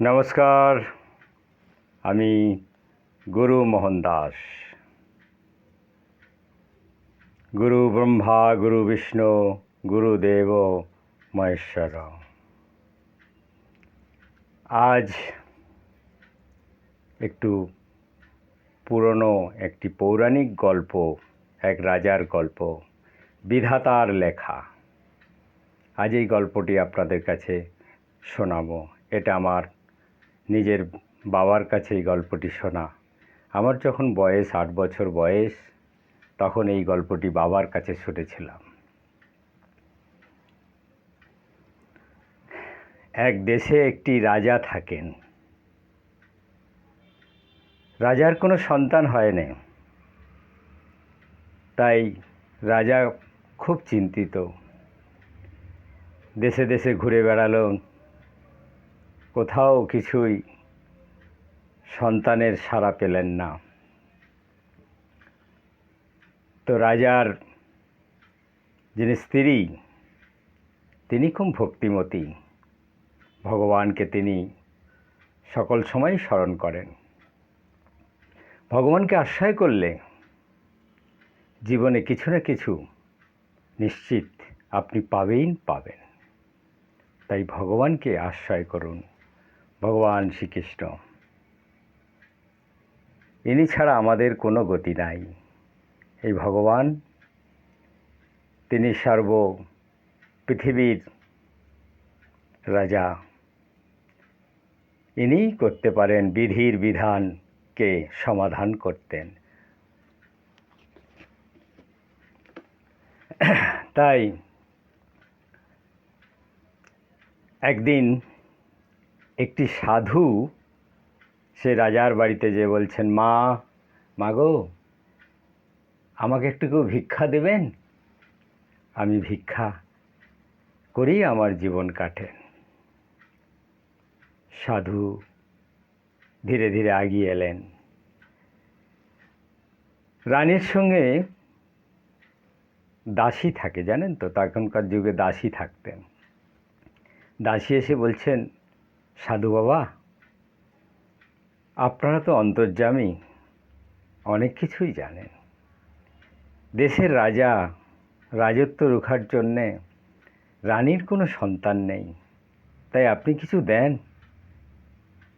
নমস্কার, আমি গুরু মোহন দাস। গুরু ব্রহ্মা, গুরু বিষ্ণু গুরুদেব মহেশ্বর। আজ একটু পুরনো একটি পৌরাণিক গল্প, এক রাজার গল্প, বিধাতার লেখা। আজ এই গল্পটি আপনাদের কাছে শোনাবো। এটা আমার নিজের বাবার কাছে এই গল্পটি শোনা। আমার যখন বয়স আট বছর বয়স, তখন এই গল্পটি বাবার কাছে শুনেছিলাম। এক দেশে একটি রাজা থাকেন। রাজার কোনো সন্তান হয় না তাই রাজা খুব চিন্তিত। দেশে দেশে ঘুরে বেড়ালো কোথাও কিছুই সন্তানের সাড়া পেলেন না। তো রাজার যিনি স্ত্রী, তিনি খুব ভক্তিমতী। ভগবানকে তিনি সকল সময় স্মরণ করেন। ভগবানকে আশ্রয় করলে জীবনে কিছু না কিছু নিশ্চিত আপনি পাবেই পাবেন। তাই ভগবানকে আশ্রয় করুন। ভগবান শ্রীকৃষ্ণ। ইনি ছাড়া আমাদের কোনো গতি নাই। এই ভগবান, তিনি সর্ব পৃথিবীর রাজা। ইনিই করতে পারেন বিধির বিধানকে সমাধান করতেন। তাই একদিন একটি সাধু, সে রাজার বাড়িতে যে বলছেন, মা মাগো আমাকে একটু ভিক্ষা দেবেন? আমি ভিক্ষা করেই আমার জীবন কাটে সাধু ধীরে ধীরে আগিয়ে এলেন। রানীর সঙ্গে দাসী থাকে, জানেন তো? তখনকার যুগে দাসী থাকতেন। দাসী এসে বলছেন সাধু বাবা, আপনারা তো অন্তর্যামী অনেক কিছুই জানেন। দেশের রাজা, রাজত্ব রুখার জন্যে রানীর কোনো সন্তান নেই, তাই আপনি কিছু দেন?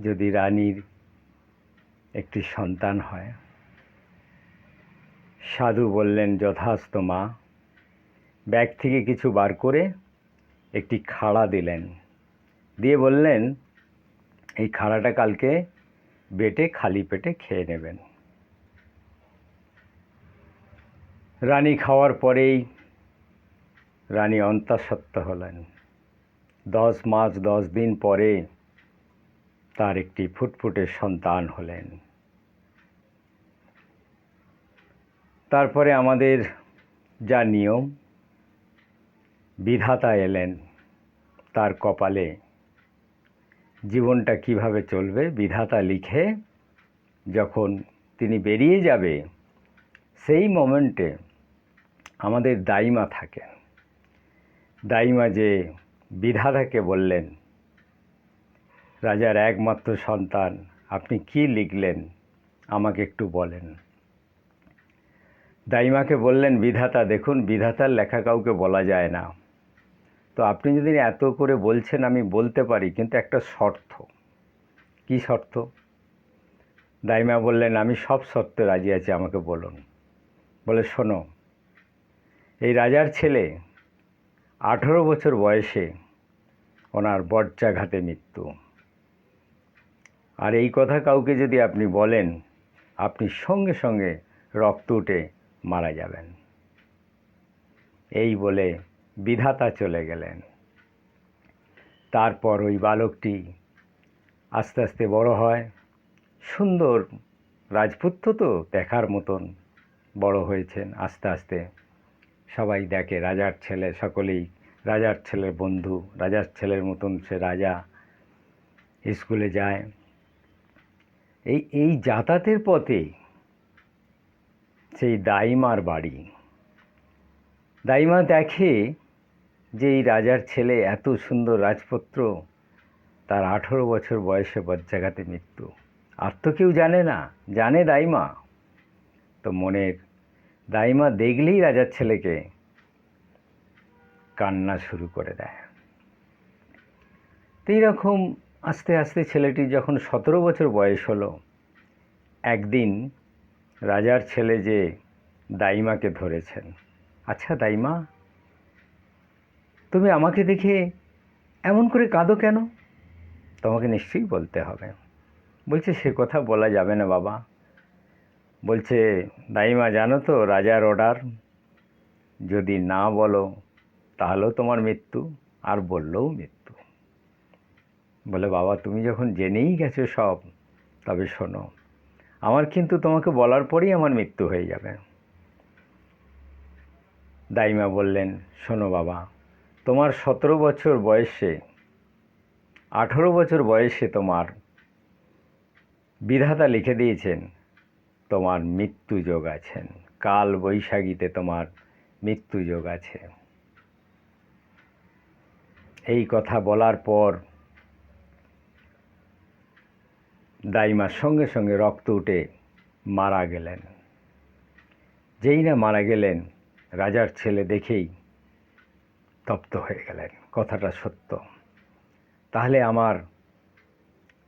যদি রানীর একটি সন্তান হয়। সাধু বললেন, যথাস্ত মা। ব্যাগ থেকে কিছু বার করে একটি খাড়া দিলেন। দিয়ে বললেন, এই খাড়াটা কালকে বেটে খালি পেটে খেয়ে নেবেন। রানী খাওয়ার পরেই রানী অন্তঃসত্ত্ব হলেন। দশ মাস, দশ দিন পরে তার একটি ফুটফুটে সন্তান হলেন। তারপরে আমাদের যা নিয়ম, বিধাতা এলেন, তার কপালে জীবনটা কীভাবে চলবে? বিধাতা লিখে যখন তিনি বেরিয়ে যাবে, সেই মোমেন্টে আমাদের দাইমা থাকে দাইমা যে বিধাতাকে বললেন, রাজার একমাত্র সন্তান, আপনি কি লিখলেন? আমাকে একটু বলেন। দাইমাকে বললেন, বিধাতা, দেখুন, বিধাতার লেখা কাউকে বলা যায় না। তো আপনি যদি এত করে বলছেন, আমি বলতে পারি, কিন্তু একটা শর্ত। কি শর্ত? দাইমা বললেন, আমি সব শর্তে রাজি আছি, আমাকে বলুন। বলে, শোনো, এই রাজার ছেলে আঠেরো বছর বয়সে ওনার বজ্রাঘাতে মৃত্যু। আর এই কথা কাউকে যদি আপনি বলেন, আপনি সঙ্গে সঙ্গে রক্ত উঠে মারা যাবেন। এই বলে বিধাতা চলে গেলেন। তারপর ওই বালকটি আস্তে আস্তে বড় হয়। সুন্দর রাজপুত্র তো দেখার মতন বড় হয়েছেন আস্তে আস্তে। সবাই দেখে রাজার ছেলে, সকলেই রাজার ছেলের বন্ধু, রাজার ছেলের মতন সে রাজা স্কুলে যায়। এই এই যাতায়াতের পথে সেই দাইমার বাড়ি। দাইমা দেখে যে এই রাজার ছেলে এত সুন্দর রাজপুত্র, তার আঠেরো বছর বয়সে বজ্রাঘাতে মৃত্যু। আর তো কেউ জানে না, জানে দাইমা। তো মনের, দাইমা দেখলেই রাজার ছেলেকে কান্না শুরু করে দেয়। তো এইরকম আস্তে আস্তে ছেলেটি যখন সতেরো বছর বয়স হলো, একদিন রাজার ছেলে যে দাইমাকে ধরেছেন। আচ্ছা দাইমা তুমি আমাকে দেখে এমন করে কাঁদো কেন? তোমাকে নিশ্চয়ই বলতে হবে। বলছে, সে কথা বলা যাবে না বাবা। বলছে, দাইমা, জানো তো, রাজার অর্ডার যদি না বলো, তাহলেও তোমার মৃত্যু, আর বললেও মৃত্যু। বলে, বাবা, তুমি যখন জেনেই গেছো সব, তবে শোনো, আমার কিন্তু তোমাকে বলার পরেই আমার মৃত্যু হয়ে যাবে। দাইমা বললেন, শোনো বাবা তোমার সতেরো বছর বয়সে, আঠেরো বছর বয়সে তোমার বিধাতা লিখে দিয়েছেন, তোমার মৃত্যু যোগ আছেন কাল বৈশাখীতে তোমার মৃত্যু যোগ আছে। এই কথা বলার পর দাইমার সঙ্গে সঙ্গে রক্ত উঠে মারা গেলেন। যেই না মারা গেলেন, রাজার ছেলে দেখেই তপ্ত হয়ে গেলেন, কথাটা সত্য। তাহলে আমার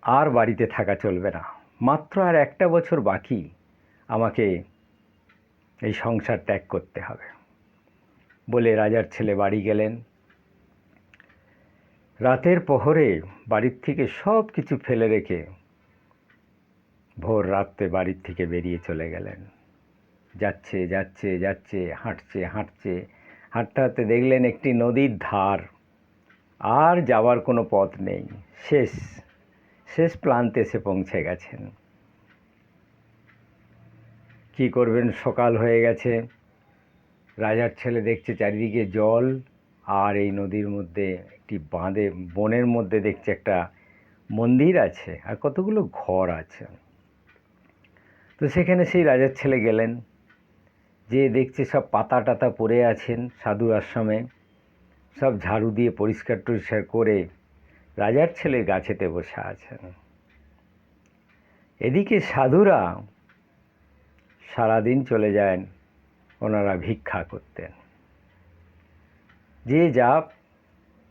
আর বাড়িতে থাকা চলবে না। মাত্র আর একটা বছর বাকি, আমাকে এই সংসার ত্যাগ করতে হবে। বলে রাজার ছেলে বাড়ি গেলেন। রাতের প্রহরে বাড়ির থেকে সব কিছু ফেলে রেখে ভোর রাত্রে বাড়ির থেকে বেরিয়ে চলে গেলেন। যাচ্ছে যাচ্ছে যাচ্ছে, হাঁটছে হাঁটছে হাঁটতে হাঁটতে দেখলেন একটি নদীর ধার। আর যাওয়ার কোনো পথ নেই। শেষ শেষ প্রান্তে এসে পৌঁছে গেছেন। কি করবেন? সকাল হয়ে গেছে। রাজার ছেলে দেখছে চারিদিকে জল, আর এই নদীর মধ্যে একটি বাঁধে, বনের মধ্যে দেখছে একটা মন্দির আছে, আর কতগুলো ঘর আছে। তো সেখানে সেই রাজার ছেলে গেলেন। যে দেখছে সব পাতা টাতা পড়ে আছেন সাধু আশ্রমে, সব ঝাড়ু দিয়ে পরিষ্কার টরিষ্কার করে রাজার ছেলে গাছেতে বসে আছেন। এদিকে সাধুরা সারাদিন চলে যান, ওনারা ভিক্ষা করতেন। যে যা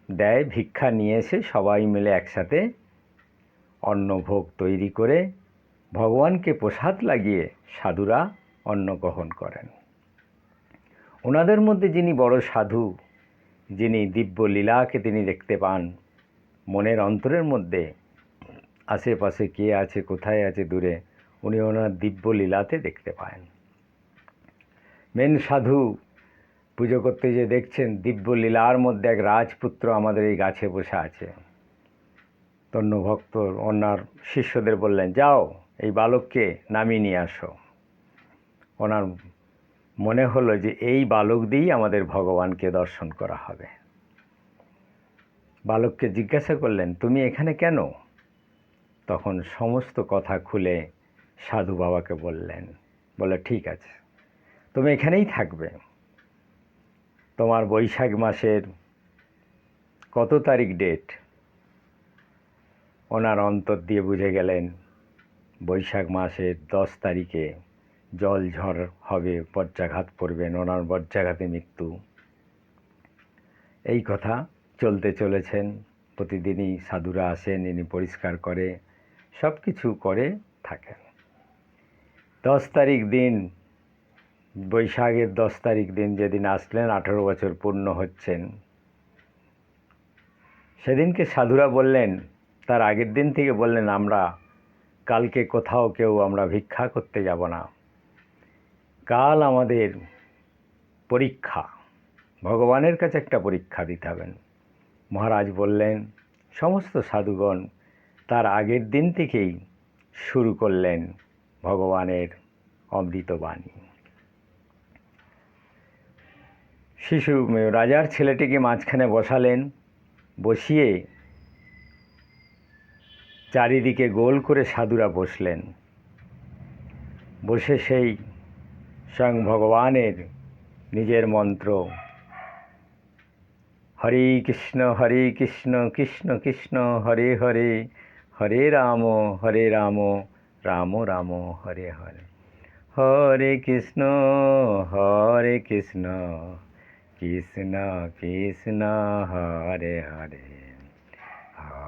দেয় ভিক্ষা নিয়ে এসে সবাই মিলে একসাথে অন্নভোগ তৈরি করে ভগবানকে প্রসাদ লাগিয়ে সাধুরা অন্ন গ্রহণ করেন। ওনাদের মধ্যে যিনি বড় সাধু, যিনি দিব্য লীলাকে তিনি দেখতে পান, মনের অন্তরের মধ্যে আশেপাশে কে আছে, কোথায় আছে দূরে, উনি ওনার দিব্য লীলাতে দেখতে পান। মেন সাধু পুজো করতে যে দেখছেন, দিব্য লীলার মধ্যে এক রাজপুত্র আমাদের এই গাছে বসে আছে। তন্য ভক্ত ওনার শিষ্যদের বললেন, যাও, এই বালককে নামিয়ে নিয়ে আসো। ওনার মনে হলো যে এই বালক দিয়েই আমাদের ভগবানকে দর্শন করা হবে। বালককে জিজ্ঞাসা করলেন, তুমি এখানে কেন? তখন সমস্ত কথা খুলে সাধু বাবাকে বললেন, বলে, ঠিক আছে, তুমি এখানেই থাকবে। তোমার বৈশাখ মাসের কত তারিখ ডেট? ওনার অন্তর দিয়ে বুঝে গেলেন, বৈশাখ মাসের দশ তারিখে জল ঝড় হবে, বজ্রাঘাত পড়বেন ওনার বজ্রাঘাতে মৃত্যু। এই কথা চলতে চলেছেন, প্রতিদিনই সাধুরা আসেন, ইনি পরিষ্কার করে সব কিছু করে থাকেন। দশ তারিখ দিন, বৈশাখের দশ তারিখ দিন যেদিন আসলেন, আঠেরো বছর পূর্ণ হচ্ছেন। সেদিনকে সাধুরা বললেন, তার আগের দিন থেকে বললেন, আমরা কালকে কোথাও কেউ, আমরা ভিক্ষা করতে যাব না। কাল আমাদের পরীক্ষা। ভগবানের কাছে একটা পরীক্ষা দিতে হবেন মহারাজ বললেন, সমস্ত সাধুগণ তার আগের দিন থেকেই শুরু করলেন ভগবানের অমৃতবাণী শিশু, রাজার ছেলেটিকে মাঝখানে বসালেন, বসিয়ে চারিদিকে গোল করে সাধুরা বসলেন। বসে সেই স্বয়ং ভগবানের নিজের মন্ত্র। হরে কৃষ্ণ হরে কৃষ্ণ কৃষ্ণ কৃষ্ণ, হরে হরে হরে রাম হরে রাম রাম রাম, হরে হরে। হরে কৃষ্ণ হরে কৃষ্ণ কৃষ্ণ কৃষ্ণ, হরে হরে।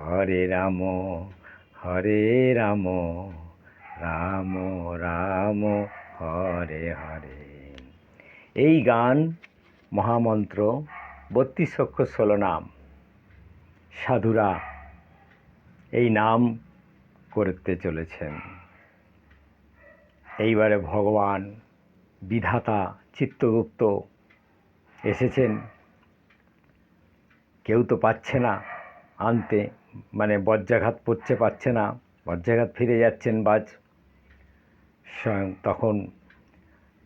হরে রাম হরে রাম রাম রাম হরে হরে। এই গান মহামন্ত্র বত্রিশ অক্ষর ষোলো নাম। সাধুরা এই নাম করতে চলেছেন। এইবারে ভগবান বিধাতা চিত্তগুপ্ত এসেছেন। কেউ তো পাচ্ছে না আনতে মানে বজ্রাঘাত পড়ছে, পাচ্ছে না। বজ্রাঘাত ফিরে যাচ্ছেন বাজ স্বয়ং তখন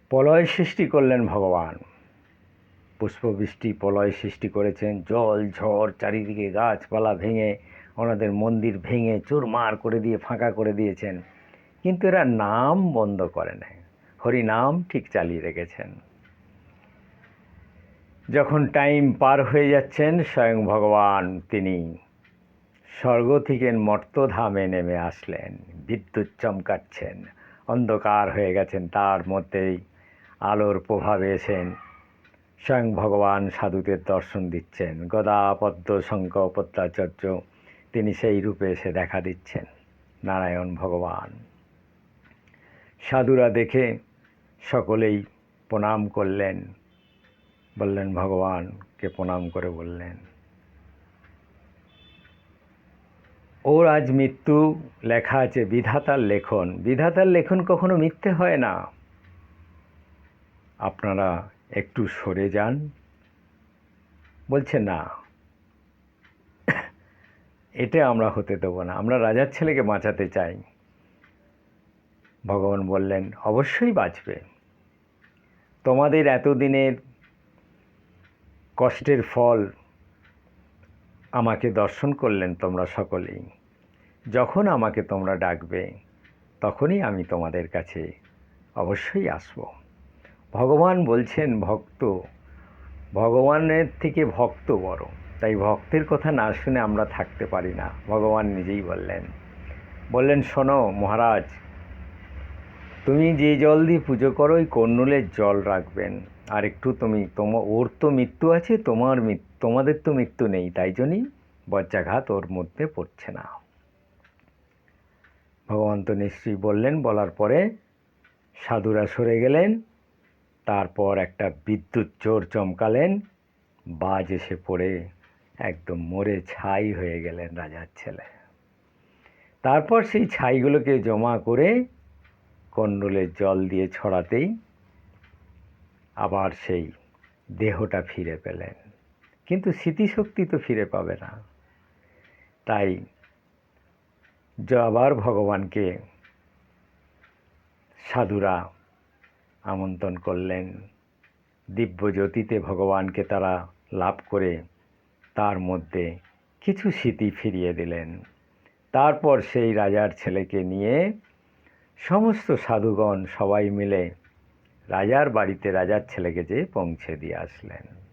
প্রলয় সৃষ্টি করলেন ভগবান। পুষ্পবৃষ্টি প্রলয় সৃষ্টি করেছেন, জল, ঝড়, চারিদিকে গাছপালা ভেঙে, ওনাদের মন্দির ভেঙে, চুরমার করে দিয়ে, ফাঁকা করে দিয়েছেন। কিন্তু এরা নাম বন্ধ করে নেয়। হরি নাম ঠিক চালিয়ে রেখেছেন। যখন টাইম পার হয়ে যাচ্ছেন, স্বয়ং ভগবান তিনি স্বর্গ থেকে মর্তধামে নেমে আসলেন। বিদ্যুৎ চমকাচ্ছেন। অন্ধকার হয়ে গেছেন, তার মধ্যেই আলোর প্রভাবে এসেন। স্বয়ং ভগবান সাধুদের দর্শন দিচ্ছেন। গদা পদ্ম শঙ্খ পদ্মাচার্য তিনি সেই রূপে এসে দেখা দিচ্ছেন। নারায়ণ ভগবান। সাধুরা দেখে সকলেই প্রণাম করলেন। বললেন, ভগবানকে প্রণাম করে বললেন। ওর আজ মৃত্যু লেখা আছে বিধাতার লেখন। বিধাতার লেখন কখনো মিথ্যে হয় না। আপনারা একটু সরে যান। বলছে, না। এটা আমরা হতে দেবো না। আমরা রাজার ছেলেকে বাঁচাতে চাই। ভগবান বললেন, অবশ্যই বাঁচবে। তোমাদের এতদিনের কষ্টের ফল আমাকে দর্শন করলেন তোমরা সকলেই। যখন আমাকে তোমরা ডাকবে, তখনই আমি তোমাদের কাছে অবশ্যই আসব। ভগবান বলছেন, ভক্ত, ভগবানের থেকে ভক্ত বড়। তাই ভক্তের কথা না শুনে আমরা থাকতে পারি না। ভগবান নিজেই বললেন। বললেন, শোনো মহারাজ, তুমি যে জল দিয়ে পুজো করো, ওই কর্নুলের জল রাখবেন। আর একটু তুমি, তোমার, ওর তো মৃত্যু আছে, তোমার মৃত্যু তোমাদের তো মৃত্যু নেই, তাই জন্যই বজ্রাঘাত ওর মধ্যে পড়ছে না। ভগবান তো নিশ্চয়ই বললেন, বলার পরে সাধুরা সরে গেলেন, তারপর একটা বিদ্যুৎ জোর চমকালেন, বাজ এসে পড়ে একদম মরে ছাই হয়ে গেলেন রাজার ছেলে। তারপর সেই ছাইগুলোকে জমা করে কন্ডলের জল দিয়ে ছড়াতেই আবার সেই দেহটা ফিরে পেলেন। কিন্তু স্মৃতিশক্তি তো ফিরে পাবে না। তাই আবার ভগবানকে সাধুরা আমন্ত্রণ করলেন। দিব্য জ্যোতিতে ভগবানকে তারা লাভ করে তার মধ্যে কিছু স্মৃতি ফিরিয়ে দিলেন। তারপর সেই রাজার ছেলেকে নিয়ে সমস্ত সাধুগণ সবাই মিলে রাজার বাড়িতে রাজার ছেলেকে যেয়ে পৌঁছে দিয়ে আসলেন।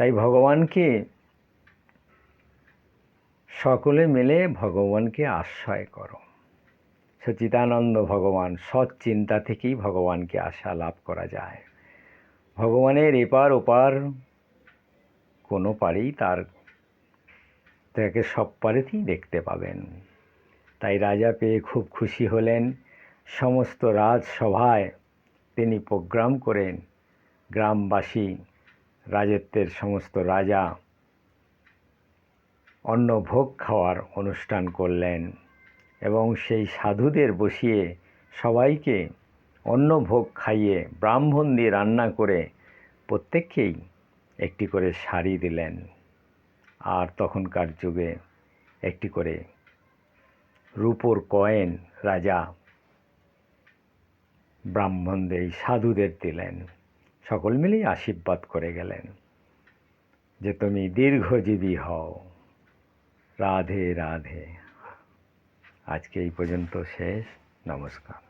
তাই ভগবানকে সকলে মিলে ভগবানকে আশ্রয় করো। সচিদানন্দ ভগবান সৎ চিন্তা থেকেই ভগবানকে আশা লাভ করা যায়। ভগবানের এপার ওপার কোনো পারেই তার তাকে সব পারেতেই দেখতে পাবেন। তাই রাজা পেয়ে খুব খুশি হলেন। সমস্ত রাজসভায় তিনি প্রোগ্রাম করেন। গ্রামবাসী রাজত্বের সমস্ত রাজা অন্ন ভোগ খাওয়ার অনুষ্ঠান করলেন এবং সেই সাধুদের বসিয়ে সবাইকে অন্ন ভোগ খাইয়ে ব্রাহ্মণ দিয়ে রান্না করে প্রত্যেককেই একটি করে শাড়ি দিলেন। আর তখনকার যুগে একটি করে রূপোর কয়েন রাজা ব্রাহ্মণদের, সাধুদের দিলেন। সকল মিলেই আশীর্বাদ করে গেলেন যে তুমি দীর্ঘজীবী হও। রাধে রাধে। আজকে এই পর্যন্ত শেষ। নমস্কার।